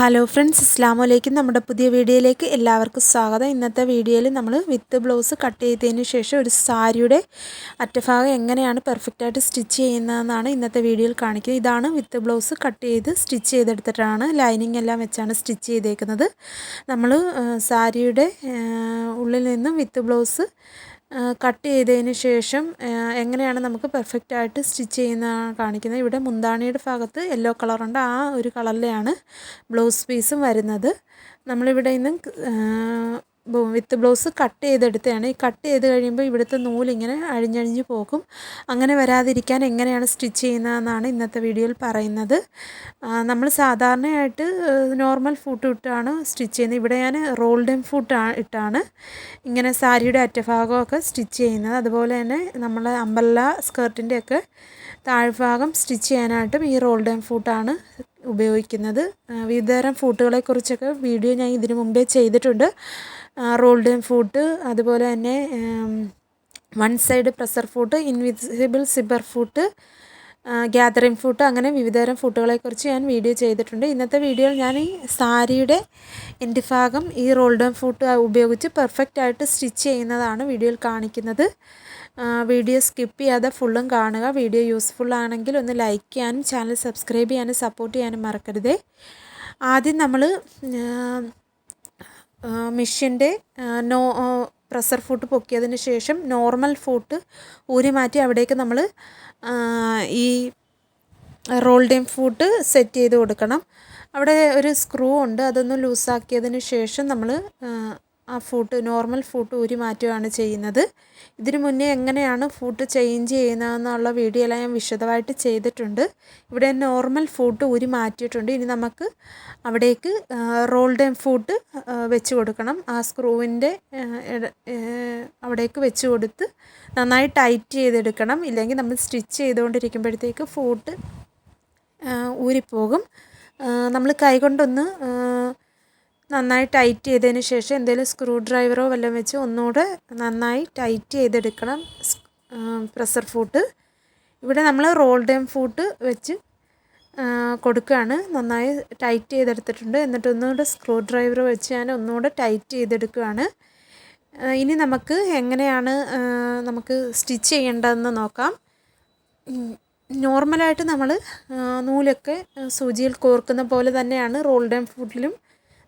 Hello friends അസ്ലാമലൈക്കും നമ്മുടെ പുതിയ വീഡിയോയിലേക്ക് എല്ലാവർക്കും സ്വാഗതം. ഇന്നത്തെ വീഡിയോയിൽ നമ്മൾ വിത്ത് ബ്ലൗസ് കട്ട് ചെയ്തതിന് ശേഷം ഒരു സാരിയുടെ അറ്റഭാഗം എങ്ങനെയാണ് പെർഫെക്റ്റായിട്ട് സ്റ്റിച്ച് ചെയ്യുന്നതെന്നാണ് ഇന്നത്തെ വീഡിയോയിൽ കാണിക്കുന്നത്. ഇതാണ് വിത്ത് ബ്ലൗസ് കട്ട് ചെയ്ത് സ്റ്റിച്ച് ചെയ്തെടുത്തിട്ടാണ് ലൈനിങ് എല്ലാം വെച്ചാണ് സ്റ്റിച്ച് ചെയ്തേക്കുന്നത്. നമ്മൾ സാരിയുടെ ഉള്ളിൽ നിന്നും വിത്ത് ബ്ലൗസ് കട്ട് ചെയ്തതിന് ശേഷം എങ്ങനെയാണ് നമുക്ക് പെർഫെക്റ്റ് ആയിട്ട് സ്റ്റിച്ച് ചെയ്യുന്നതാണ് കാണിക്കുന്നത്? ഇവിടെ മുന്താണിയുടെ ഭാഗത്ത് യെല്ലോ കളറുണ്ട് ആ ഒരു കളറിലെയാണ് ബ്ലൗസ് പീസും വരുന്നത്. നമ്മളിവിടെ നിന്ന് വിത്ത് ബ്ലൗസ് കട്ട് ചെയ്തെടുത്തതാണ്. ഈ കട്ട് ചെയ്ത് കഴിയുമ്പോൾ ഇവിടുത്തെ നൂലിങ്ങനെ അഴിഞ്ഞഴിഞ്ഞ് പോകും. അങ്ങനെ വരാതിരിക്കാൻ എങ്ങനെയാണ് സ്റ്റിച്ച് ചെയ്യുന്നതെന്നാണ് ഇന്നത്തെ വീഡിയോയിൽ പറയുന്നത്. നമ്മൾ സാധാരണയായിട്ട് നോർമൽ ഫൂട്ട് ഇട്ടാണ് സ്റ്റിച്ച് ചെയ്യുന്നത്. ഇവിടെ ഞാൻ റോൾഡൻ ഫൂട്ട് ഇട്ടാണ് ഇങ്ങനെ സാരിയുടെ അറ്റഭാഗമൊക്കെ സ്റ്റിച്ച് ചെയ്യുന്നത്. അതുപോലെ തന്നെ നമ്മൾ അമ്പല്ല സ്കേർട്ടിന്റെയൊക്കെ താഴ്ഭാഗം സ്റ്റിച്ച് ചെയ്യാനായിട്ടും ഈ റോൾഡൻ ഫൂട്ടാണ് ഉപയോഗിക്കുന്നത്. വിവിധതരം ഫൂട്ടുകളെക്കുറിച്ചൊക്കെ വീഡിയോ ഞാൻ ഇതിനു മുമ്പേ ചെയ്തിട്ടുണ്ട്. റോൾഡ് ഫൂട്ട് അതുപോലെ തന്നെ one side presser foot invisible zipper foot gathering foot അങ്ങനെ വിവിധതരം ഫൂട്ടുകളെക്കുറിച്ച് ഞാൻ വീഡിയോ ചെയ്തിട്ടുണ്ട്. ഇന്നത്തെ വീഡിയോയിൽ ഞാൻ ഈ സാരിയുടെ എന്റെ ഭാഗം ഈ റോൾഡ് ഫൂട്ട് ഉപയോഗിച്ച് പെർഫെക്റ്റ് ആയിട്ട് സ്റ്റിച്ച് ചെയ്യുന്നതാണ് വീഡിയോയിൽ കാണിക്കുന്നത്. വീഡിയോ സ്കിപ്പ് ചെയ്യാതെ ഫുള്ളും കാണുക. വീഡിയോ യൂസ്ഫുൾ ആണെങ്കിൽ ഒന്ന് ലൈക്ക് ചെയ്യാനും ചാനൽ സബ്സ്ക്രൈബ് ചെയ്യാനും സപ്പോർട്ട് ചെയ്യാനും മറക്കരുതേ. ആദ്യം നമ്മൾ മിഷ്യന്റെ നോ പ്രഷർ ഫുട്ട് പൊക്കിയതിന് ശേഷം നോർമൽ ഫുട്ട് ഊരി മാറ്റി അവിടേക്ക് നമ്മൾ ഈ റോൾഡേം ഫുട്ട് സെറ്റ് ചെയ്ത് കൊടുക്കണം. അവിടെ ഒരു സ്ക്രൂ ഉണ്ട് അതൊന്ന് ലൂസാക്കിയതിന് ശേഷം നമ്മൾ ആ ഫൂട്ട് നോർമൽ ഫൂട്ട് ഊരി മാറ്റുകയാണ് ചെയ്യുന്നത്. ഇതിനു മുന്നേ എങ്ങനെയാണ് ഫൂട്ട് ചേഞ്ച് ചെയ്യുന്നതെന്നുള്ള വീഡിയോ എല്ലാം ഞാൻ വിശദമായിട്ട് ചെയ്തിട്ടുണ്ട്. ഇവിടെ നോർമൽ ഫൂട്ട് ഊരി മാറ്റിയിട്ടുണ്ട്. ഇനി നമുക്ക് അവിടേക്ക് റോൾഡ് ഫൂട്ട് വെച്ച് കൊടുക്കണം. ആ സ്ക്രൂവിന്റെ അവിടേക്ക് വെച്ച് കൊടുത്ത് നന്നായി ടൈറ്റ് ചെയ്തെടുക്കണം. ഇല്ലെങ്കിൽ നമ്മൾ സ്റ്റിച്ച് ചെയ്തുകൊണ്ടിരിക്കുമ്പോഴത്തേക്ക് ഫൂട്ട് ഊരിപ്പോകും. നമ്മൾ കൈകൊണ്ടൊന്ന് നന്നായി ടൈറ്റ് ചെയ്തതിന് ശേഷം എന്തെങ്കിലും സ്ക്രൂ ഡ്രൈവറോ വല്ലതും വെച്ച് ഒന്നുകൂടെ നന്നായി ടൈറ്റ് ചെയ്തെടുക്കണം. Pressure foot. ഇവിടെ നമ്മൾ റോൾഡേം ഫൂട്ട് വെച്ച് കൊടുക്കുകയാണ്. നന്നായി ടൈറ്റ് ചെയ്തെടുത്തിട്ടുണ്ട്. എന്നിട്ട് ഒന്നുകൂടെ സ്ക്രൂ ഡ്രൈവർ വെച്ച് ഞാൻ ഒന്നുകൂടെ ടൈറ്റ് ചെയ്തെടുക്കുകയാണ്. ഇനി നമുക്ക് എങ്ങനെയാണ് നമുക്ക് സ്റ്റിച്ച് ചെയ്യേണ്ടതെന്ന് നോക്കാം. നോർമലായിട്ട് നമ്മൾ നൂലൊക്കെ സൂചിയിൽ കോർക്കുന്ന പോലെ തന്നെയാണ് റോൾഡേം ഫൂട്ടിലും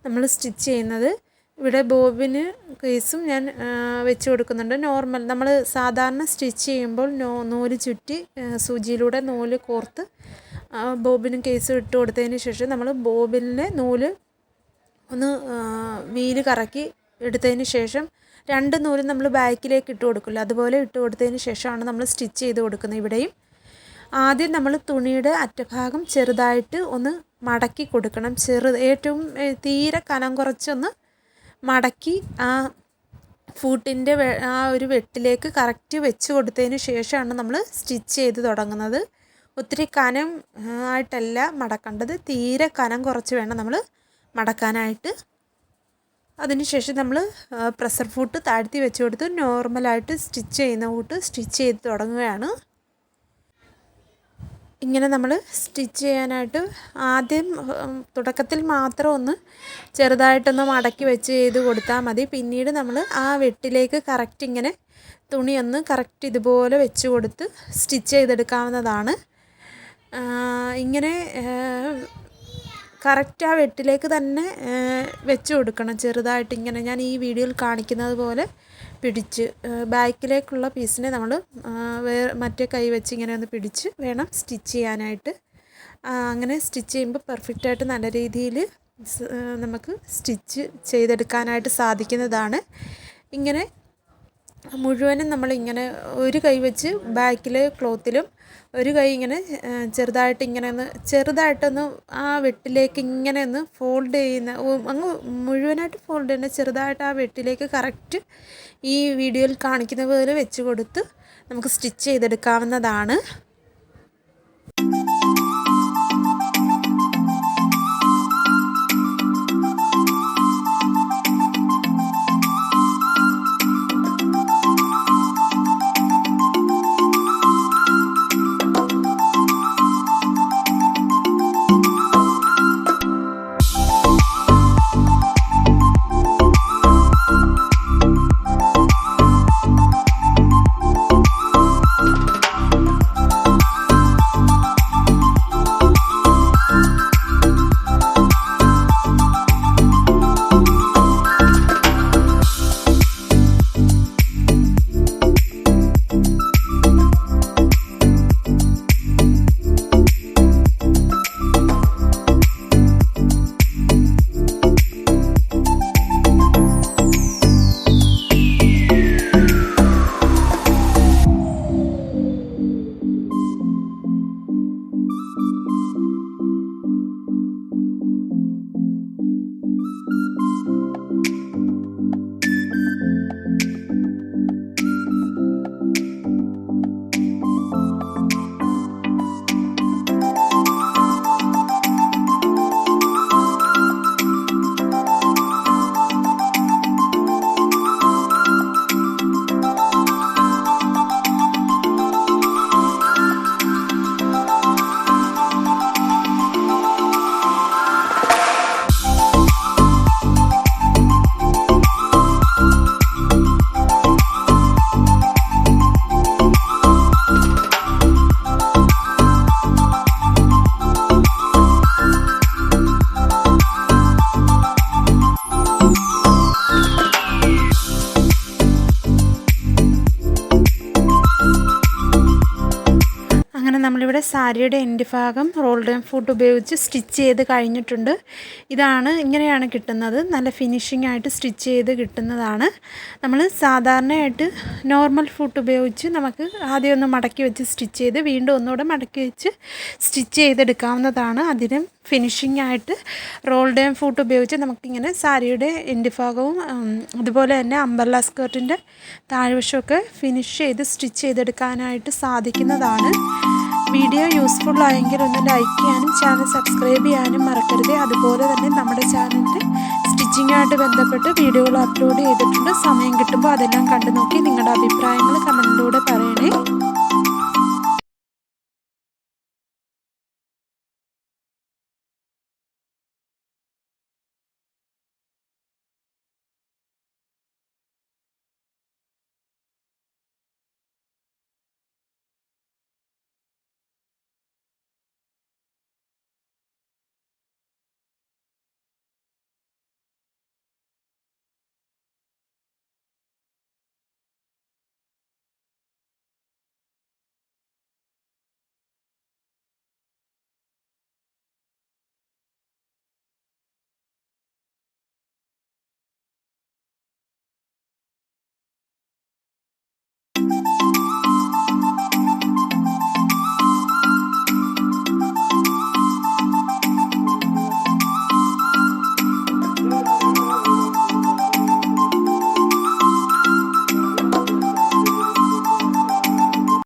നമ്മൾ സ്റ്റിച്ച് ചെയ്യുന്നത്. ഇവിടെ ബോബിന് കേസും ഞാൻ വെച്ച് കൊടുക്കുന്നുണ്ട്. നോർമൽ നമ്മൾ സാധാരണ സ്റ്റിച്ച് ചെയ്യുമ്പോൾ നോ നൂൽ ചുറ്റി സൂചിയിലൂടെ നൂൽ കോർത്ത് ബോബിനും കേസും ഇട്ട് കൊടുത്തതിന് ശേഷം നമ്മൾ ബോബിനിലെ നൂൽ ഒന്ന് വീൽ കറക്കി എടുത്തതിന് ശേഷം രണ്ട് നൂലും നമ്മൾ ബാക്കിലേക്ക് ഇട്ട് കൊടുക്കില്ല? അതുപോലെ ഇട്ട് കൊടുത്തതിന് ശേഷമാണ് നമ്മൾ സ്റ്റിച്ച് ചെയ്ത് കൊടുക്കുന്നത് ഇവിടെയും. ആദ്യം നമ്മൾ തുണിയുടെ അറ്റഭാഗം ചെറുതായിട്ട് ഒന്ന് മടക്കി കൊടുക്കണം. ചെറു ഏറ്റവും തീരെ കനം കുറച്ചൊന്ന് മടക്കി ആ ഫൂട്ടിന്റെ ആ ഒരു വെട്ടിലേക്ക് കറക്റ്റ് വെച്ച് കൊടുത്തതിന് ശേഷമാണ് നമ്മൾ സ്റ്റിച്ച് ചെയ്ത് തുടങ്ങുന്നത്. ഒത്തിരി കനം ആയിട്ടല്ല മടക്കേണ്ടത്. തീരെ കനം കുറച്ച് വേണം നമ്മൾ മടക്കാനായിട്ട്. അതിനുശേഷം നമ്മൾ പ്രഷർ ഫൂട്ട് താഴ്ത്തി വെച്ച് കൊടുത്ത് നോർമലായിട്ട് സ്റ്റിച്ച് ചെയ്യുന്ന കൂട്ട് സ്റ്റിച്ച് ചെയ്ത് തുടങ്ങുകയാണ്. ഇങ്ങനെ നമ്മൾ സ്റ്റിച്ച് ചെയ്യാനായിട്ട് ആദ്യം തുടക്കത്തിൽ മാത്രം ഒന്ന് ചെറുതായിട്ടൊന്ന് മടക്കി വെച്ച് ചെയ്ത് കൊടുത്താൽ മതി. പിന്നീട് നമ്മൾ ആ വെട്ടിലേക്ക് കറക്റ്റ് ഇങ്ങനെ തുണി ഒന്ന് കറക്റ്റ് ഇതുപോലെ വെച്ച് കൊടുത്ത് സ്റ്റിച്ച് ചെയ്തെടുക്കാവുന്നതാണ്. ഇങ്ങനെ കറക്റ്റ് ആ വെട്ടിലേക്ക് തന്നെ വെച്ച് കൊടുക്കണം. ചെറുതായിട്ട് ഇങ്ങനെ ഞാൻ ഈ വീഡിയോയിൽ കാണിക്കുന്നത് പോലെ പിടിച്ച് ബാക്കിലേക്കുള്ള പീസിനെ നമ്മൾ വേറെ മറ്റേ കൈ വെച്ച് ഇങ്ങനെ ഒന്ന് പിടിച്ച് വേണം സ്റ്റിച്ച് ചെയ്യാനായിട്ട്. അങ്ങനെ സ്റ്റിച്ച് ചെയ്യുമ്പോൾ പെർഫെക്റ്റായിട്ട് നല്ല രീതിയിൽ നമുക്ക് സ്റ്റിച്ച് ചെയ്തെടുക്കാനായിട്ട് സാധിക്കുന്നതാണ്. ഇങ്ങനെ മുഴുവനും നമ്മളിങ്ങനെ ഒരു കൈ വെച്ച് ബാക്കിലെ ക്ലോത്തിലും ഒരു കൈ ഇങ്ങനെ ചെറുതായിട്ട് ഇങ്ങനെ ഒന്ന് ചെറുതായിട്ടൊന്ന് ആ വെട്ടിലേക്ക് ഇങ്ങനെ ഒന്ന് ഫോൾഡ് ചെയ്യുന്ന അങ്ങ് മുഴുവനായിട്ട് ഫോൾഡ് ചെയ്യുന്ന ചെറുതായിട്ട് ആ വെട്ടിലേക്ക് കറക്റ്റ് ഈ വീഡിയോയിൽ കാണിക്കുന്ന പോലെ വെച്ച് കൊടുത്ത് നമുക്ക് സ്റ്റിച്ച് ചെയ്തെടുക്കാവുന്നതാണ്. ഞാനിവിടെ സാരിയുടെ എൻഡ് ഭാഗം റോൾഡ് ഫുഡ് ഉപയോഗിച്ച് സ്റ്റിച്ച് ചെയ്ത് കഴിഞ്ഞിട്ടുണ്ട്. ഇതാണ് ഇങ്ങനെയാണ് കിട്ടുന്നത്. നല്ല ഫിനിഷിംഗ് ആയിട്ട് സ്റ്റിച്ച് ചെയ്ത് കിട്ടുന്നതാണ്. നമ്മൾ സാധാരണയായിട്ട് നോർമൽ ഫുഡ് ഉപയോഗിച്ച് നമുക്ക് ആദ്യം ഒന്ന് മടക്കി വെച്ച് സ്റ്റിച്ച് ചെയ്ത് വീണ്ടും ഒന്നുകൂടെ മടക്കി വെച്ച് സ്റ്റിച്ച് ചെയ്തെടുക്കാവുന്നതാണ്. അതിനും ഫിനിഷിംഗ് ആയിട്ട് റോൾഡ് ഫുഡ് ഉപയോഗിച്ച് നമുക്കിങ്ങനെ സാരിയുടെ എൻഡ് ഭാഗവും അതുപോലെ തന്നെ അമ്പർല സ്കേർട്ടിന്റെ താഴ്വശമൊക്കെ ഫിനിഷ് ചെയ്ത് സ്റ്റിച്ച് ചെയ്തെടുക്കാനായിട്ട് സാധിക്കുന്നതാണ്. വീഡിയോ യൂസ്ഫുൾ ആയെങ്കിൽ ഒന്ന് ലൈക്ക് ചെയ്യാനും ചാനൽ സബ്സ്ക്രൈബ് ചെയ്യാനും മറക്കരുത്. അതുപോലെ തന്നെ നമ്മുടെ ചാനലിൽ സ്റ്റിച്ചിങ്ങായിട്ട് ബന്ധപ്പെട്ട് വീഡിയോകൾ അപ്ലോഡ് ചെയ്തിട്ടുണ്ട്. സമയം കിട്ടുമ്പോൾ അതെല്ലാം കണ്ടു നോക്കി നിങ്ങളുടെ അഭിപ്രായങ്ങൾ കമന്റിലൂടെ പറയണേ.